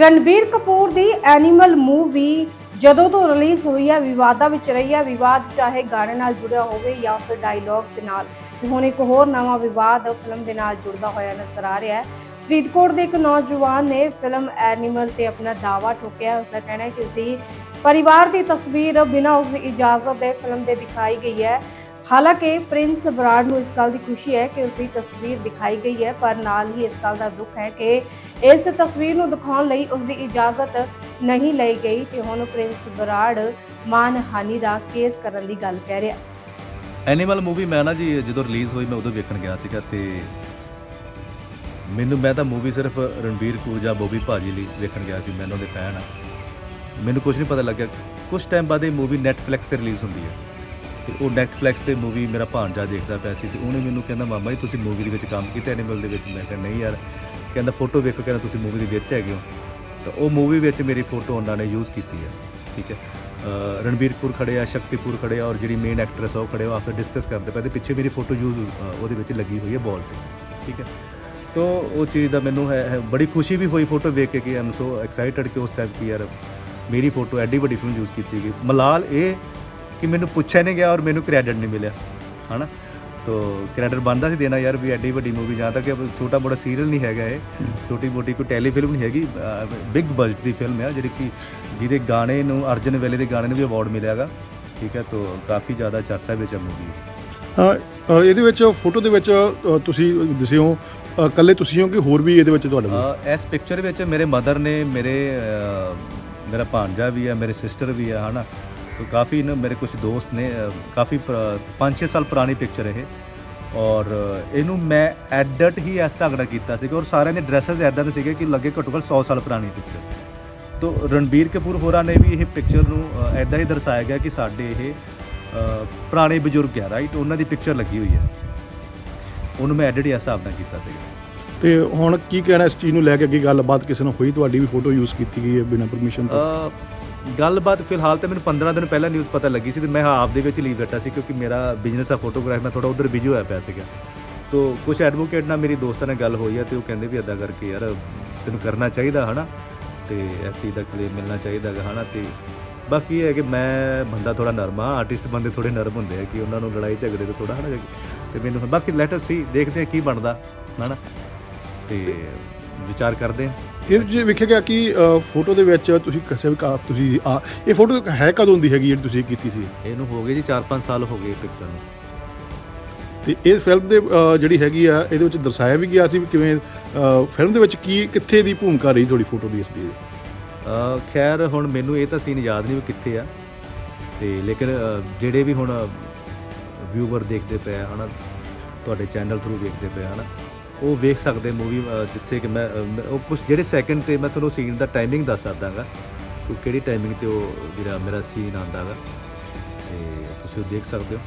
ਰਣਬੀਰ ਕਪੂਰ ਦੀ Animal movie ਜਦੋਂ ਤੋਂ ਰਿਲੀਜ਼ ਹੋਈ ਹੈ, ਵਿਵਾਦਾਂ ਵਿੱਚ ਰਹੀ ਹੈ, ਵਿਵਾਦ ਚਾਹੇ ਗਾਣੇ ਨਾਲ ਜੁੜਿਆ ਹੋਵੇ ਜਾਂ ਫਿਰ ਡਾਇਲੌਗਸ ਨਾਲ। ਹੁਣ ਇੱਕ ਹੋਰ ਨਵਾਂ ਵਿਵਾਦ ਫਿਲਮ ਦੇ ਨਾਲ ਜੁੜਦਾ ਹੋਇਆ ਨਜ਼ਰ ਆ ਰਿਹਾ ਹੈ। ਫਰੀਦਕੋਟ ਦੇ ਇੱਕ ਨੌਜਵਾਨ ਨੇ ਫਿਲਮ ਐਨੀਮਲ ਤੇ ਆਪਣਾ ਦਾਅਵਾ ਠੋਕਿਆ ਹੈ। ਉਸਦਾ ਕਹਿਣਾ ਹੈ ਕਿ ਉਸਦੀ ਪਰਿਵਾਰ ਦੀ ਤਸਵੀਰ ਬਿਨਾਂ ਉਸਦੀ ਇਜਾਜ਼ਤ ਦੇ ਫਿਲਮ ਦੇ ਦਿਖਾਈ ਗਈ ਹੈ। ਹਾਲਾਂਕਿ ਪ੍ਰਿੰਸ ਬਰਾੜ ਨੂੰ ਇਸ ਗੱਲ ਦੀ ਖੁਸ਼ੀ ਹੈ ਕਿ ਉਸਦੀ ਤਸਵੀਰ ਦਿਖਾਈ ਗਈ ਹੈ, ਪਰ ਨਾਲ ਹੀ ਇਸ ਗੱਲ ਦਾ ਦੁੱਖ ਹੈ ਕਿ ਇਸ ਤਸਵੀਰ ਨੂੰ ਦਿਖਾਉਣ ਲਈ ਉਸਦੀ ਇਜਾਜ਼ਤ ਨਹੀਂ ਲਈ ਗਈ ਤੇ ਹੁਣ ਪ੍ਰਿੰਸ ਬਰਾੜ ਮਾਨਹਾਨੀ ਦਾ ਕੇਸ ਕਰਨ ਦੀ ਗੱਲ ਕਹਿ ਰਿਹਾ। ਐਨੀਮਲ ਮੂਵੀ ਮੈਂ ਨਾ ਜੀ, ਜਦੋਂ ਰਿਲੀਜ਼ ਹੋਈ ਮੈਂ ਉਦੋਂ ਵੇਖਣ ਗਿਆ ਸੀਗਾ ਤੇ ਮੈਨੂੰ, ਮੈਂ ਤਾਂ ਮੂਵੀ ਸਿਰਫ ਰਣਬੀਰ ਕਪੂਰ ਜਾਂ ਬੋਬੀ ਭਾਜੀ ਲਈ ਵੇਖਣ ਗਿਆ ਸੀ, ਮੈਂ ਉਹਨਾਂ ਦੇ ਫੈਨ ਆ ਮੈਨੂੰ ਕੁਝ ਨਹੀਂ ਪਤਾ ਲੱਗਿਆ। ਕੁਝ ਟਾਈਮ ਬਾਅਦ ਇਹ ਮੂਵੀ ਨੈਟਫਲਿਕਸ ਤੇ ਰਿਲੀਜ਼ ਹੁੰਦੀ ਹੈ। ਤੇ ਉਹ ਨੈਟਫਲਿਕਸ ਤੇ ਮੂਵੀ ਮੇਰਾ ਭਾਂਜਾ ਦੇਖਦਾ ਪਿਆ ਸੀ ਤੇ ਉਹਨੇ ਮੈਨੂੰ ਕਹਿੰਦਾ, ਮਾਮਾ ਜੀ, ਤੁਸੀਂ ਮੂਵੀ ਦੇ ਵਿੱਚ ਕੰਮ ਕੀਤਾ ਐਨੀਮਲ ਦੇ ਵਿੱਚ? ਮੈਂ ਕਿਹਾ, ਨਹੀਂ ਯਾਰ। ਕਹਿੰਦਾ, ਫੋਟੋ ਵੇਖੋ, ਕਹਿੰਦਾ, ਤੁਸੀਂ ਮੂਵੀ ਦੇ ਵਿੱਚ ਹੈਗੇ ਹੋ। ਤਾਂ ਉਹ ਮੂਵੀ ਵਿੱਚ ਮੇਰੀ ਫੋਟੋ ਉਹਨਾਂ ਨੇ ਯੂਜ਼ ਕੀਤੀ ਹੈ ਠੀਕ ਹੈ? ਰਣਬੀਰਪੁਰ ਰਣਬੀਰ ਖੜੇ ਆ, ਸ਼ਕਤੀਪੁਰ ਖੜੇ ਆ ਔਰ ਜਿਹੜੀ ਮੇਨ ਐਕਟਰੈਸ ਆ ਉਹ ਖੜੇ ਆ ਆਪਸ ਡਿਸਕਸ ਕਰਦੇ ਪਏ ਤੇ ਪਿੱਛੇ ਮੇਰੀ ਫੋਟੋ ਯੂਜ਼ ਉਹਦੇ ਵਿੱਚ ਲੱਗੀ ਹੋਈ ਹੈ ਵਾਲ ਤੇ, ਠੀਕ ਹੈ? ਤੋ ਉਹ ਚੀਜ਼ ਦਾ ਮੈਨੂੰ ਹੈ ਬੜੀ ਖੁਸ਼ੀ ਵੀ ਹੋਈ ਫੋਟੋ ਵੇਖ ਕੇ ਕਿ ਆਮ ਸੋ ਐਕਸਾਈਟਡ ਕਿ ਉਸ ਟਾਈਮ ਕਿ ਯਾਰ ਮੇਰੀ ਫੋਟੋ ਐਡੀ ਵੱਡੀ ਫਿਲਮ ਯੂਜ਼ ਕੀਤੀ ਗਈ। ਮਲਾਲ, ਇਹ ਕਿ ਮੈਨੂੰ ਪੁੱਛਿਆ ਨਹੀਂ ਗਿਆ ਔਰ ਮੈਨੂੰ ਕ੍ਰੈਡਿਟ ਨਹੀਂ ਮਿਲਿਆ ਹਨਾ? ਤੋ ਕ੍ਰੈਡਿਟ ਬਣਦਾ ਸੀ ਦੇਣਾ ਯਾਰ ਵੀ ਐਡੀ ਵੱਡੀ ਮੂਵੀ ਜਾਂ ਤੱਕ ਇਹ ਛੋਟਾ ਮੋਟਾ ਸੀਰੀਅਲ ਨਹੀਂ ਹੈਗਾ ਇਹ। ਛੋਟੀ ਮੋਟੀ ਕੋਈ ਟੈਲੀਫਿਲਮ ਨਹੀਂ ਹੈਗੀ ਬਿਗ ਬਜਟ ਦੀ ਫਿਲਮ ਹੈ ਜਿਹੜੀ ਕਿ ਜਿਹਦੇ ਗਾਣੇ ਨੂੰ ਅਰਜਨ ਵੇਲੇ ਦੇ ਗਾਣੇ ਨੂੰ ਵੀ ਅਵਾਰਡ ਮਿਲਿਆਗਾ। ਠੀਕ ਹੈ ਤੋ ਕਾਫੀ ਜ਼ਿਆਦਾ ਚਰਚਾ ਵਿੱਚ ਹੈ ਮੂਵੀ ਇਹਦੇ ਵਿੱਚ ਫੋਟੋ ਦੇ ਵਿੱਚ ਤੁਸੀਂ ਦਿਸੇ ਹੋ ਇਕੱਲੇ ਤੁਸੀਂ ਹੋ ਕਿ ਹੋਰ ਵੀ ਇਹਦੇ ਵਿੱਚ ਤੁਹਾਡੇ ਇਸ ਪਿਕਚਰ ਵਿੱਚ ਮੇਰੇ ਮਦਰ ਨੇ ਮੇਰੇ ਮੇਰਾ ਭਾਂਜਾ ਵੀ ਹੈ ਮੇਰੇ ਸਿਸਟਰ ਵੀ ਹੈ ਹਨਾ? ਤੋ ਕਾਫੀ ਨਾ ਮੇਰੇ ਕੁਝ ਦੋਸਤ ਨੇ ਅ, ਕਾਫੀ 5-6 ਸਾਲ ਪੁਰਾਣੀ ਪਿਕਚਰ ਇਹ ਔਰ ਇਹਨੂੰ ਮੈਂ ਐਡਿਟ ਹੀ ਇਸ ਢੰਗ ਨਾਲ ਕੀਤਾ ਸੀਗਾ ਔਰ ਸਾਰਿਆਂ ਦੇ ਡਰੈਸਸ ਐਦਾਂ ਦੇ ਸੀਗੇ ਕਿ ਲੱਗੇ ਘੱਟੋ ਘੱਟ 100 ਸਾਲ ਪੁਰਾਣੀ ਪਿਕਚਰ ਤੋ ਰਣਬੀਰ ਕਪੂਰ ਹੋਰਾਂ ਨੇ ਵੀ ਇਹ ਪਿਕਚਰ ਨੂੰ ਐਦਾਂ ਹੀ ਦਰਸਾਇਆ ਗਿਆ ਕਿ ਸਾਡੇ ਇਹ ਪੁਰਾਣੇ ਬਜ਼ੁਰਗ ਆ ਰਾਈਟ ਉਹਨਾਂ ਦੀ ਪਿਕਚਰ ਲੱਗੀ ਹੋਈ ਹੈ ਉਹਨੂੰ ਮੈਂ ਐਡਿਟ ਹੀ ਇਸ ਹਿਸਾਬ ਨਾਲ ਕੀਤਾ ਸੀਗਾ ਤੇ ਹੁਣ ਕੀ ਕਹਿਣਾ ਇਸ ਚੀਜ਼ ਨੂੰ ਲੈ ਕੇ ਅੱਗੇ ਗੱਲਬਾਤ ਕਿਸੇ ਨਾਲ ਹੋਈ ਤੁਹਾਡੀ ਵੀ ਫੋਟੋ ਯੂਜ਼ ਕੀਤੀ ਗਈ ਹੈ ਬਿਨਾਂ ਪਰਮਿਸ਼ਨ ਤੋਂ। ਗੱਲਬਾਤ ਫਿਲਹਾਲ ਤਾਂ ਮੈਨੂੰ 15 ਦਿਨ ਪਹਿਲਾਂ ਨਿਊਜ਼ ਪਤਾ ਲੱਗੀ ਸੀ ਤੇ ਮੈਂ ਆਪ ਦੇ ਵਿੱਚ ਲੀਵ ਬੈਠਾ ਸੀ ਕਿਉਂਕਿ ਮੇਰਾ ਬਿਜ਼ਨਸ ਆ ਫੋਟੋਗ੍ਰਾਫੀ ਮੈਂ ਥੋੜਾ ਉਧਰ ਬਿਜ਼ੀ ਹੋਇਆ ਪਿਆ ਸੀਗਾ। ਤੋ ਕੁਝ ਐਡਵੋਕੇਟ ਨਾਲ ਮੇਰੀ ਦੋਸਤਾਂ ਨਾਲ ਗੱਲ ਹੋਈ ਆ ਤੇ ਉਹ ਕਹਿੰਦੇ ਵੀ ਇਦਾਂ ਕਰਕੇ ਯਾਰ ਤੈਨੂੰ ਕਰਨਾ ਚਾਹੀਦਾ ਹਨਾ, ਤੇ ਇਸ ਚੀਜ਼ ਦਾ ਕਲੇਮ ਮਿਲਣਾ ਚਾਹੀਦਾ ਗਾ ਹਨਾ, ਤੇ ਬਾਕੀ ਇਹ ਹੈ ਕਿ ਮੈਂ ਬੰਦਾ ਥੋੜਾ ਨਰਮ ਆ ਆਰਟਿਸਟ ਬੰਦੇ ਥੋੜੇ ਨਰਮ ਹੁੰਦੇ ਆ ਕਿ ਉਹਨਾਂ ਨੂੰ ਲੜਾਈ ਝਗੜੇ ਤੋਂ ਥੋੜਾ ਹਨਾ, ਤੇ ਮੈਨੂੰ ਬਾਕੀ ਲੈਟ ਅਸ ਸੀ ਦੇਖਦੇ ਆ ਕੀ ਬਣਦਾ ਹਨਾ, ਤੇ ਵਿਚਾਰ ਕਰਦੇ ਆ। ਇਹ ਜੇ ਵੇਖਿਆ ਗਿਆ ਕਿ ਫੋਟੋ ਦੇ ਵਿੱਚ ਤੁਸੀਂ ਕਿਸੇ ਵੀ ਕਾ- ਤੁਸੀਂ ਆ ਇਹ ਫੋਟੋ ਹੈ ਕਦੋਂ ਦੀ ਹੈਗੀ ਜਿਹੜੀ ਤੁਸੀਂ ਕੀਤੀ ਸੀ? ਇਹਨੂੰ ਹੋ ਗਏ ਜੀ 4-5 ਸਾਲ ਹੋ ਗਏ ਪਿਕਚਰ ਨੂੰ। ਤੇ ਇਹ ਫਿਲਮ ਦੇ ਅ, ਜਿਹੜੀ ਹੈਗੀ ਆ ਇਹਦੇ ਵਿੱਚ ਦਰਸਾਇਆ ਵੀ ਗਿਆ ਸੀ ਵੀ ਕਿਵੇਂ ਫਿਲਮ ਦੇ ਵਿੱਚ ਕੀ ਕਿੱਥੇ ਦੀ ਭੂਮਿਕਾ ਰਹੀ ਤੁਹਾਡੀ ਫੋਟੋ ਦੀ ਇਸ ਦੀ? ਅ, ਖੈਰ ਹੁਣ ਮੈਨੂੰ ਇਹ ਤਾਂ ਸੀਨ ਯਾਦ ਨਹੀਂ ਵੀ ਕਿੱਥੇ ਆ। ਤੇ ਲੇਕਿਨ ਅ, ਜਿਹੜੇ ਵੀ ਹੁਣ ਵਿਊਵਰ ਦੇਖਦੇ ਪਏ ਆ ਹਨਾ ਤੁਹਾਡੇ ਚੈਨਲ ਥਰੂ ਦੇਖਦੇ ਪਏ ਆ ਹਨਾ ਉਹ ਵੇਖ ਸਕਦੇ ਮੂਵੀ ਜਿੱਥੇ ਕਿ ਮੈਂ ਉਹ ਕੁਝ ਜਿਹੜੇ ਸੈਕਿੰਡ ਤੇ ਮੈਂ ਤੁਹਾਨੂੰ ਸੀਨ ਦਾ ਟਾਈਮਿੰਗ ਦੱਸ ਸਕਦਾਗਾ ਕਿ ਕਿਹੜੀ ਟਾਈਮਿੰਗ ਤੇ ਉਹ ਜਿਹੜਾ ਮੇਰਾ ਸੀਨ ਆਂਦਾਗਾ ਤੇ ਤੁਸੀਂ ਉਹ ਦੇਖ ਸਕਦੇ ਹੋ।